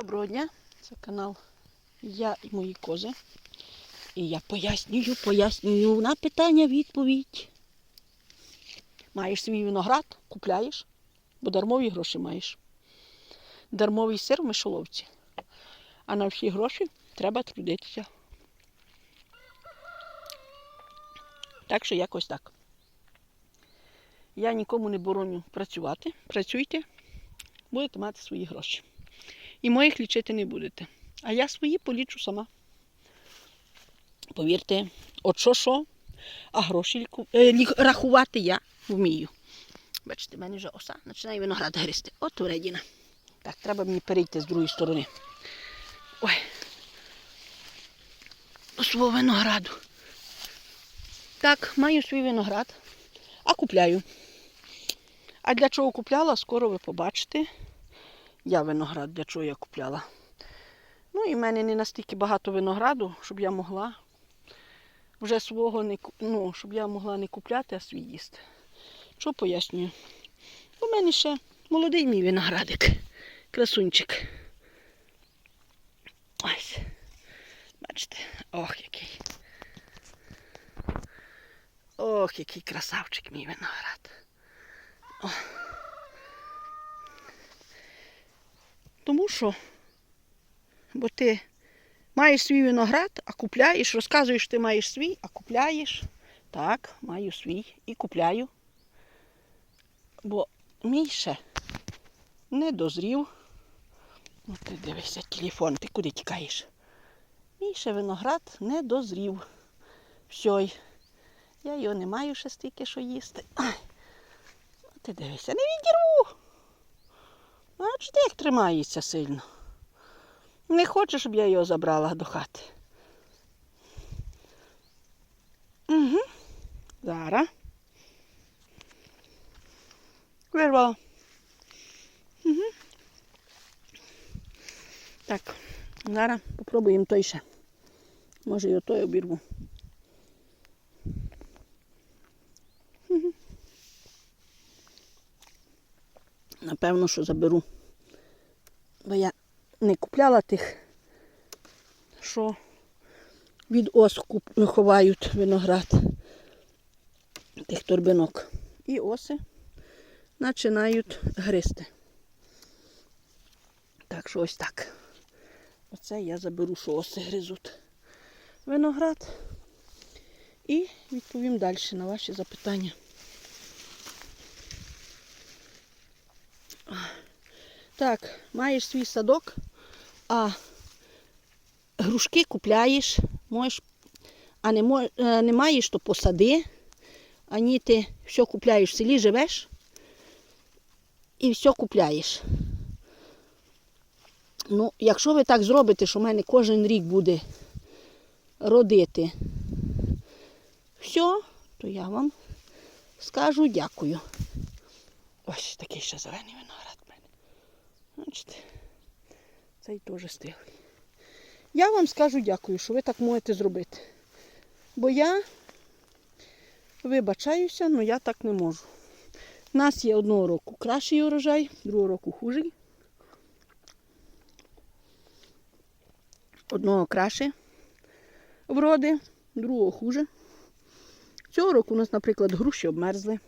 Доброго дня, це канал Я і мої кози. І я пояснюю, пояснюю на питання відповідь. Маєш свій виноград, купляєш, бо дармові гроші маєш. Дармовий сир в мишоловці. А на всі гроші треба трудитися. Так що якось так. Я нікому не бороню працювати. Працюйте, будете мати свої гроші. І моїх лічити не будете. А я свої полічу сама. Повірте, от що що, а гроші е, рахувати я вмію. Бачите, в мене вже оса починає виноград гризти. От уредіна. Так, треба мені перейти з другої сторони. Ой. До свого винограду. Так, маю свій виноград, а купляю. А для чого купляла, скоро ви побачите. Я виноград, для чого я купляла. Ну і в мене не настільки багато винограду, щоб я могла вже свого не ну, щоб я могла не купляти, а свій їсти. Що пояснюю? У мене ще молодий мій виноградик, красунчик. Ось. Бачите, ох який. Ох, який красавчик мій виноград. Тому що, бо ти маєш свій виноград, а купляєш, розказуєш, ти маєш свій, а купляєш. Так, маю свій і купляю. Бо мій ще не дозрів. Ну, ти дивишся, телефон, ти куди тікаєш? Мій ще виноград не дозрів. Все. Я його не маю ще стільки, що їсти. Ти дивишся, не відірву. Бачите, як тримається сильно. Не хоче, щоб я його забрала до хати. Угу. Зараз. Вирвала. Угу. Так, зараз попробуємо той ще. Може і отой обірву. Напевно, що заберу. Бо я не купляла тих, що від ос куп- ховають виноград, тих торбинок. І оси починають гризти. Так що ось так. Оце я заберу, що оси гризуть виноград. І відповім далі на ваші запитання. Так, маєш свій садок, а грушки купляєш, можеш, а не, е, не маєш, то посади. Ані ти все купляєш в селі, живеш і все купляєш. Ну, якщо ви так зробите, що в мене кожен рік буде родити все, то я вам скажу дякую. Ось такий ще зелений виноград. Бачите, цей теж стиглий. Я вам скажу дякую, що ви так можете зробити. Бо я вибачаюся, але я так не можу. У нас є одного року кращий урожай, другого року хужий. Одного краще вроди, другого хуже. Цього року у нас, наприклад, груші обмерзли.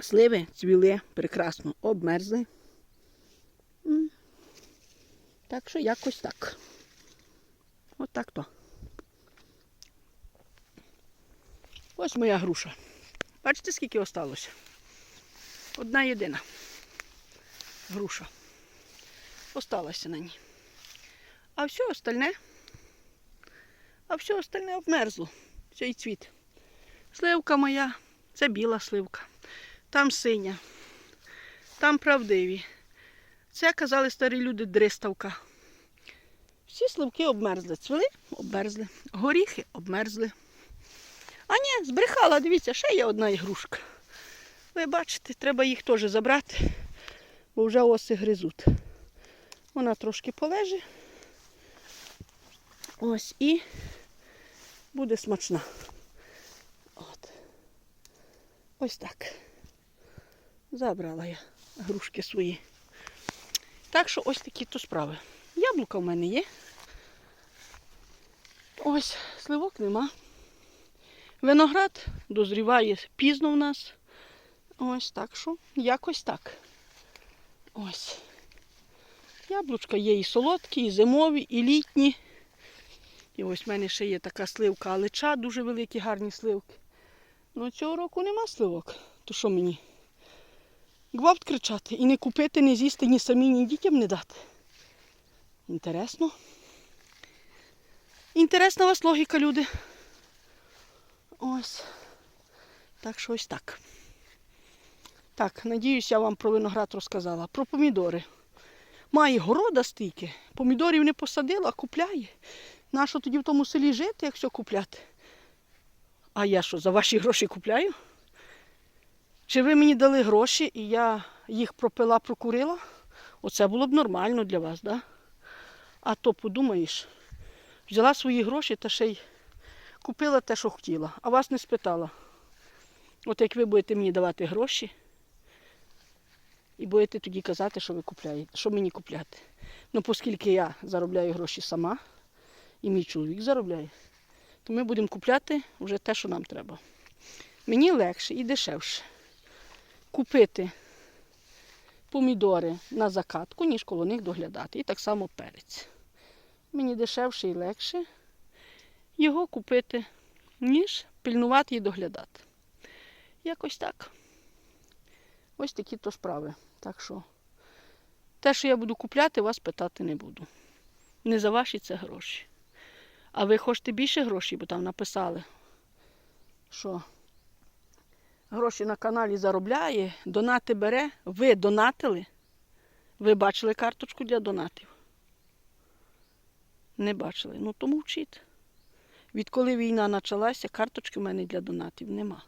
Сливи цвіли прекрасно, обмерзли. Так що якось так. От так то. Ось моя груша. Бачите, скільки осталося? Одна єдина груша. Осталася на ній. А все остальне, а все остальне обмерзло. Цей цвіт. Сливка моя, це біла сливка. Там синя, там правдиві. Це казали старі люди дриставка. Всі сливки обмерзли. Цвіли обмерзли. Горіхи обмерзли. А ні, збрехала, дивіться, ще є одна ігрушка. Ви бачите, треба їх теж забрати, бо вже оси гризуть. Вона трошки полежить. Ось і буде смачна. От. Ось так. Забрала я грушки свої. Так що ось такі то справи. Яблука в мене є. Ось, сливок нема. Виноград дозріває пізно в нас. Ось так що, якось так. Ось. Яблучка є і солодкі, і зимові, і літні. І ось в мене ще є така сливка алича, дуже великі, гарні сливки. Ну цього року нема сливок. То що мені? Гвалт кричати. І не купити, не з'їсти ні самі, ні дітям не дати. Інтересно. Інтересна у вас логіка, люди. Ось. Так що ось так. Так, надіюсь, я вам про виноград розказала. Про помідори. Має города стільки. Помідорів не посадила, а купляє. Нащо тоді в тому селі жити, як все купляти? А я що, за ваші гроші купляю? Чи ви мені дали гроші і я їх пропила, прокурила? Оце було б нормально для вас, да? А то подумаєш, взяла свої гроші та ще й купила те, що хотіла, а вас не спитала. От як ви будете мені давати гроші, і будете тоді казати, що ви купляєте, що мені купляти. Ну, оскільки я заробляю гроші сама, і мій чоловік заробляє, то ми будемо купляти вже те, що нам треба. Мені легше і дешевше купити помідори на закатку, ніж коло них доглядати. І так само перець. Мені дешевше і легше його купити, ніж пильнувати і доглядати. Якось так. Ось такі то справи. Так що те, що я буду купляти, вас питати не буду. Не за ваші це гроші. А ви хочете більше грошей, бо там написали, що гроші на каналі заробляє, донати бере. Ви донатили? Ви бачили карточку для донатів? Не бачили. Ну то мовчіть. Відколи війна почалася, карточки в мене для донатів нема.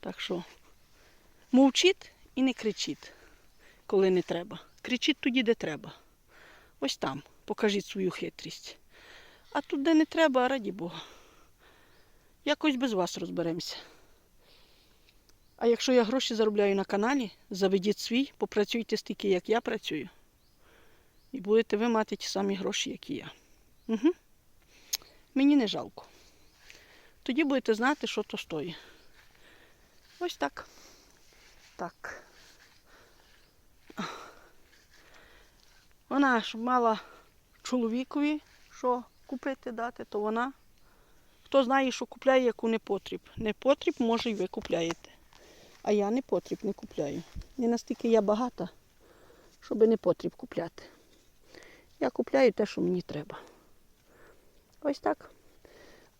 Так що мовчіть і не кричіть, коли не треба. Кричіть тоді, де треба. Ось там. Покажіть свою хитрість. А тут, де не треба, раді Бога. Якось без вас розберемося. А якщо я гроші заробляю на каналі, заведіть свій, попрацюйте стільки, як я працюю. І будете ви мати ті самі гроші, як і я. Угу. Мені не жалко. Тоді будете знати, що то стоїть. Ось так. Так. Вона ж мала чоловікові, що купити дати, то вона. Хто знає, що купляє, яку не потріб. Не потріб, може, і ви купляєте. А я не потріб не купляю. Не настільки я багата, щоб не потріб купляти. Я купляю те, що мені треба. Ось так.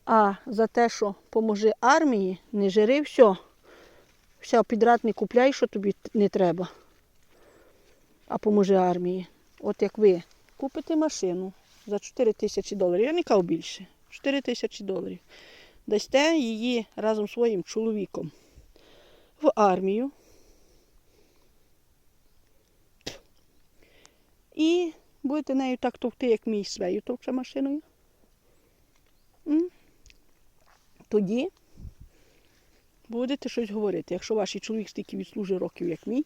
А за те, що поможи армії, не жири все. Все підряд не купляй, що тобі не треба. А поможи армії. От як ви купите машину за 4 тисячі доларів, я не кажу більше, 4 тисячі доларів. Дасте її разом з своїм чоловіком в армію. І будете нею так товкти, як мій свею товче машиною. Тоді будете щось говорити. Якщо ваш чоловік стільки відслужив років, як мій,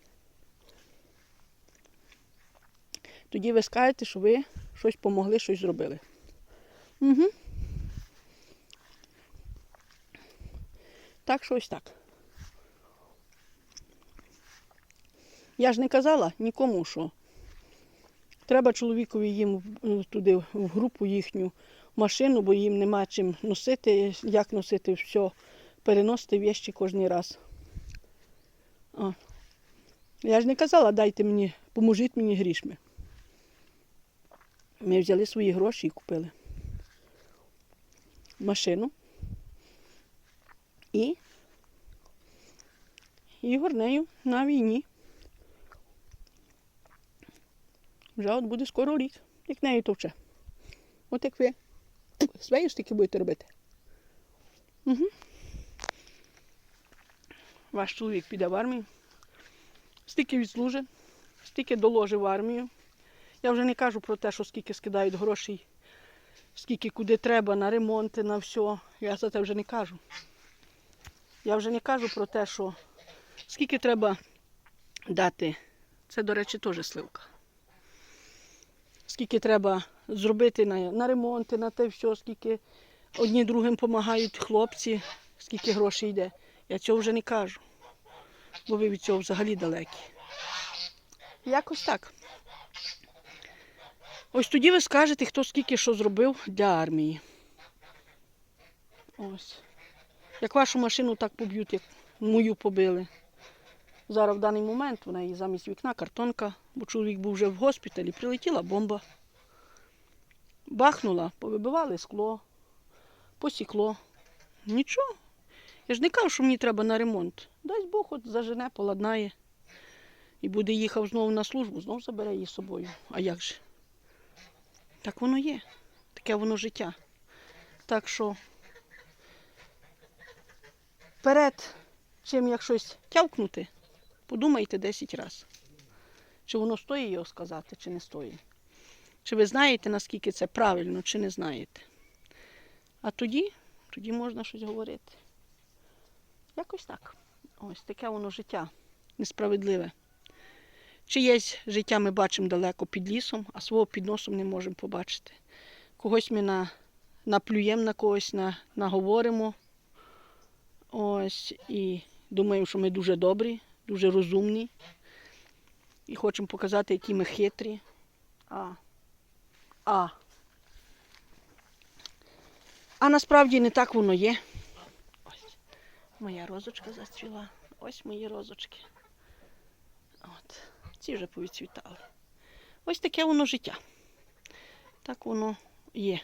тоді ви скажете, що ви щось помогли, щось зробили. Угу. Так що ось так. Я ж не казала нікому, що треба чоловікові їм е, туди в групу їхню машину, бо їм нема чим носити, як носити все, переносити вещі кожен раз. О. Я ж не казала, дайте мені, поможіть мені грішми. Ми взяли свої гроші і купили машину. І Ігор нею на війні. Вже от буде скоро рік, як нею товче. От як ви свої стільки будете робити. Угу. Ваш чоловік піде в армію, стільки відслужить, стільки доложив в армію. Я вже не кажу про те, що скільки скидають грошей, скільки куди треба на ремонти, на все. Я за це вже не кажу. Я вже не кажу про те, що скільки треба дати. Це, до речі, теж сливка. Скільки треба зробити на, на ремонти, на те все, скільки одні другим допомагають хлопці, скільки грошей йде. Я цього вже не кажу, бо ви від цього взагалі далекі. Якось так. Ось тоді ви скажете, хто скільки що зробив для армії. Ось. Як вашу машину так поб'ють, як мою побили. Зараз в даний момент вона її замість вікна картонка, бо чоловік був вже в госпіталі, прилетіла бомба. Бахнула, повибивали скло, посікло. Нічого. Я ж не кажу, що мені треба на ремонт. Дасть Бог от зажене, поладнає. І буде їхав знову на службу, знову забере її з собою. А як же? Так воно є. Таке воно життя. Так що перед чим як щось тявкнути, подумайте 10 разів. Чи воно стоїть його сказати, чи не стоїть. Чи ви знаєте, наскільки це правильно, чи не знаєте. А тоді, тоді можна щось говорити. Якось так. Ось таке воно життя несправедливе. Чиєсь життя ми бачимо далеко під лісом, а свого під носом не можемо побачити. Когось ми на, наплюємо на когось, на, наговоримо. Ось, і думаю, що ми дуже добрі, дуже розумні. І хочемо показати, які ми хитрі. А. А. А насправді не так воно є. Ось моя розочка зацвіла. Ось мої розочки. От. Ці вже повідцвітали. Ось таке воно життя. Так воно є.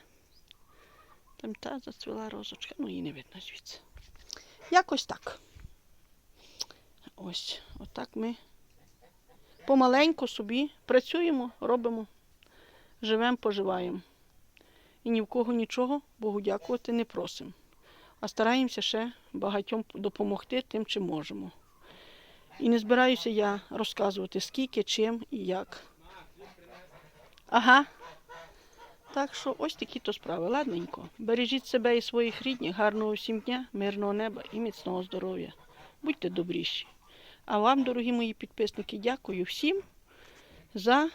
Там та зацвіла розочка, ну її не видно звідси. Якось так. Ось, отак ми помаленьку собі працюємо, робимо, живемо, поживаємо. І ні в кого нічого, Богу дякувати, не просимо. А стараємося ще багатьом допомогти тим, чим можемо. І не збираюся я розказувати, скільки, чим і як. Ага. Так що ось такі то справи. Ладненько. Бережіть себе і своїх рідних, гарного всім дня, мирного неба і міцного здоров'я. Будьте добріші. А вам, дорогі мої підписники, дякую всім за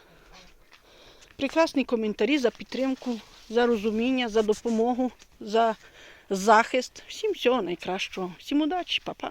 прекрасні коментарі, за підтримку, за розуміння, за допомогу, за захист. Всім всього найкращого. Всім удачі, па-па.